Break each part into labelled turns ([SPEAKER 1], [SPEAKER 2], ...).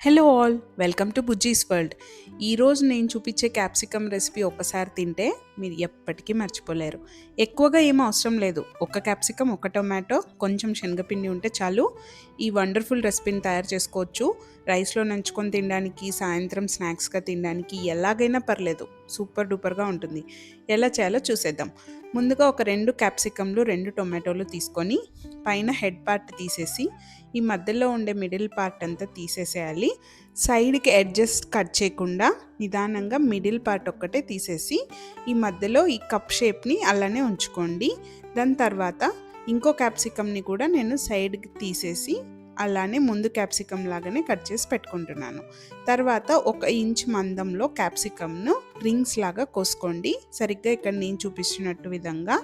[SPEAKER 1] Hello all welcome to Bujji's world ఈరోజు నేను చూపించే క్యాప్సికమ్ రెసిపీ ఒక్కసారి తింటే మీరు ఎప్పటికీ మర్చిపోలేరు. ఎక్కువగా ఏం అవసరం లేదు. ఒక క్యాప్సికమ్ ఒక టొమాటో కొంచెం శనగపిండి ఉంటే చాలు. ఈ వండర్ఫుల్ రెసిపీని తయారు చేసుకోవచ్చు. రైస్లో నంచుకొని తినడానికి సాయంత్రం స్నాక్స్గా తినడానికి ఎలాగైనా పర్లేదు. సూపర్ డూపర్గా ఉంటుంది. ఎలా చేయాలో చూసేద్దాం. ముందుగా ఒక రెండు క్యాప్సికమ్లు రెండు టొమాటోలు తీసుకొని పైన హెడ్ పార్ట్ తీసేసి ఈ మధ్యలో ఉండే మిడిల్ పార్ట్ అంతా తీసేసేయాలి. సైడ్కి అడ్జస్ట్ కట్ చేయకుండా నిదానంగా మిడిల్ పార్ట్ ఒక్కటే తీసేసి ఈ మధ్యలో ఈ కప్ షేప్ని అలానే ఉంచుకోండి. దాని తర్వాత ఇంకో క్యాప్సికమ్ని కూడా నేను సైడ్కి తీసేసి అలానే ముందు క్యాప్సికమ్ లాగానే కట్ చేసి పెట్టుకుంటున్నాను. తర్వాత ఒక ఇంచ్ మందంలో క్యాప్సికమ్ను రింగ్స్ లాగా కోసుకోండి. సరిగ్గా ఇక్కడ నేను చూపిస్తున్నట్టు విధంగా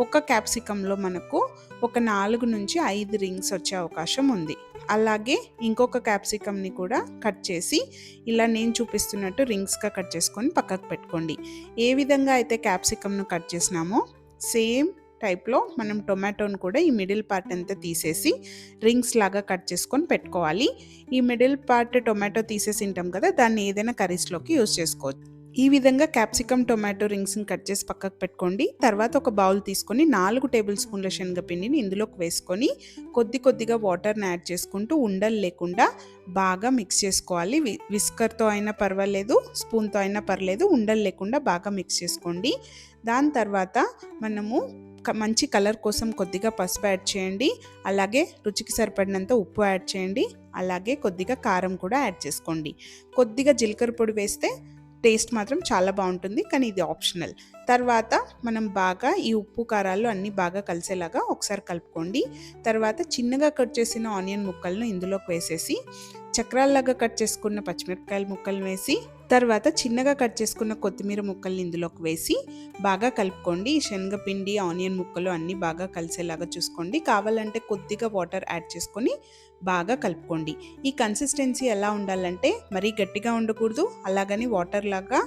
[SPEAKER 1] ఒక క్యాప్సికంలో మనకు ఒక నాలుగు నుంచి ఐదు రింగ్స్ వచ్చే అవకాశం ఉంది. అలాగే ఇంకొక క్యాప్సికమ్ని కూడా కట్ చేసి ఇలా నేను చూపిస్తున్నట్టు రింగ్స్గా కట్ చేసుకొని పక్కకు పెట్టుకోండి. ఏ విధంగా అయితే క్యాప్సికమ్ను కట్ చేసినామో సేమ్ టైప్లో మనం టొమాటోని కూడా ఈ మిడిల్ పార్ట్ అంతా తీసేసి రింగ్స్ లాగా కట్ చేసుకొని పెట్టుకోవాలి. ఈ మిడిల్ పార్ట్ టొమాటో తీసేసి ఉంటాం కదా దాన్ని ఏదైనా కర్రీస్లోకి యూస్ చేసుకోవచ్చు. ఈ విధంగా క్యాప్సికమ్ టొమాటో రింగ్స్ని కట్ చేసి పక్కకు పెట్టుకోండి. తర్వాత ఒక బౌల్ తీసుకొని నాలుగు టేబుల్ స్పూన్ల శనగపిండిని ఇందులోకి వేసుకొని కొద్ది కొద్దిగా వాటర్ని యాడ్ చేసుకుంటూ ఉండలు లేకుండా బాగా మిక్స్ చేసుకోవాలి. విస్కర్తో అయినా పర్వాలేదు స్పూన్తో అయినా పర్లేదు ఉండలు లేకుండా బాగా మిక్స్ చేసుకోండి. దాని తర్వాత మనము మంచి కలర్ కోసం కొద్దిగా పసుపు యాడ్ చేయండి. అలాగే రుచికి సరిపడినంత ఉప్పు యాడ్ చేయండి. అలాగే కొద్దిగా కారం కూడా యాడ్ చేసుకోండి. కొద్దిగా జీలకర్ర పొడి వేస్తే టేస్ట్ మాత్రం చాలా బాగుంటుంది కానీ ఇది ఆప్షనల్. తర్వాత మనం బాగా ఈ ఉప్పు కారాలు అన్నీ బాగా కలిసేలాగా ఒకసారి కలుపుకోండి. తర్వాత చిన్నగా కట్ చేసిన ఆనియన్ ముక్కలను ఇందులోకి వేసేసి చక్రాల్లాగా కట్ చేసుకున్న పచ్చిమిరపకాయల ముక్కలు వేసి తర్వాత చిన్నగా కట్ చేసుకున్న కొత్తిమీర ముక్కల్ని ఇందులోకి వేసి బాగా కలుపుకోండి. శనగపిండి ఆనియన్ ముక్కలు అన్నీ బాగా కలిసేలాగా చూసుకోండి. కావాలంటే కొద్దిగా వాటర్ యాడ్ చేసుకొని బాగా కలుపుకోండి. ఈ కన్సిస్టెన్సీ ఎలా ఉండాలంటే మరీ గట్టిగా ఉండకూడదు. అలాగని వాటర్ లాగా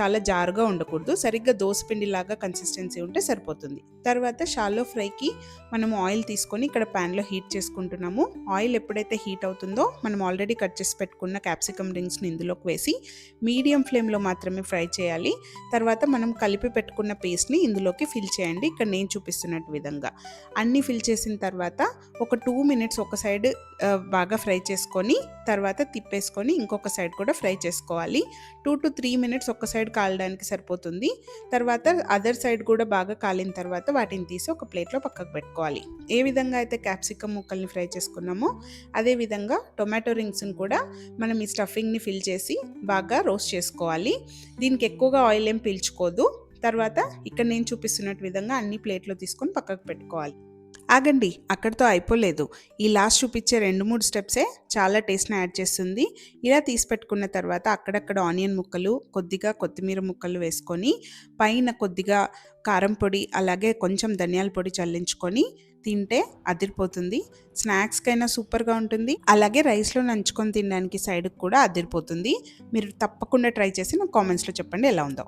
[SPEAKER 1] చాలా జారుగా ఉండకూడదు. సరిగ్గా దోసపిండిలాగా కన్సిస్టెన్సీ ఉంటే సరిపోతుంది. తర్వాత షాలో ఫ్రైకి మనం ఆయిల్ తీసుకొని ఇక్కడ ప్యాన్లో హీట్ చేసుకుంటున్నాము. ఆయిల్ ఎప్పుడైతే హీట్ అవుతుందో మనం ఆల్రెడీ కట్ చేసి పెట్టుకున్న క్యాప్సికమ్ రింగ్స్ని ఇందులోకి వేసి మీడియం ఫ్లేమ్లో మాత్రమే ఫ్రై చేయాలి. తర్వాత మనం కలిపి పెట్టుకున్న పేస్ట్ని ఇందులోకి ఫిల్ చేయండి. ఇక్కడ నేను చూపిస్తున్నట్టు విధంగా. అన్నీ ఫిల్ చేసిన తర్వాత ఒక టూ మినిట్స్ ఒక సైడ్ బాగా ఫ్రై చేసుకొని తర్వాత తిప్పేసుకొని ఇంకొక సైడ్ కూడా ఫ్రై చేసుకోవాలి. టూ టు త్రీ మినిట్స్ ఒక సైడ్ కాలడానికి సరిపోతుంది. తర్వాత అదర్ సైడ్ కూడా బాగా కాలిన తర్వాత వాటిని తీసి ఒక ప్లేట్లో పక్కకు పెట్టుకోవాలి. ఏ విధంగా అయితే క్యాప్సికమ్ ముక్కల్ని ఫ్రై చేసుకున్నామో అదే విధంగా టొమాటో రింగ్స్ని కూడా మనం ఈ స్టఫింగ్ని ఫిల్ చేసి బాగా రోస్ట్ చేసుకోవాలి. దీనికి ఎక్కువగా ఆయిల్ ఏం పీల్చుకోదు. తర్వాత ఇక్కడ నేను చూపిస్తున్నట్టు విధంగా అన్ని ప్లేట్లో తీసుకొని పక్కకు పెట్టుకోవాలి. ఆగండి అక్కడితో అయిపోలేదు. ఈ లాస్ట్ చూపించే రెండు మూడు స్టెప్సే చాలా టేస్ట్ని యాడ్ చేస్తుంది. ఇలా తీసి పెట్టుకున్న తర్వాత అక్కడక్కడ ఆనియన్ ముక్కలు కొద్దిగా కొత్తిమీర ముక్కలు వేసుకొని పైన కొద్దిగా కారం పొడి అలాగే కొంచెం ధనియాల పొడి చల్లించుకొని తింటే అదిరిపోతుంది. స్నాక్స్కైనా సూపర్గా ఉంటుంది. అలాగే రైస్లో నంచుకొని తినడానికి సైడ్కి కూడా అదిరిపోతుంది. మీరు తప్పకుండా ట్రై చేసి నాకు కామెంట్స్లో చెప్పండి ఎలా ఉందో.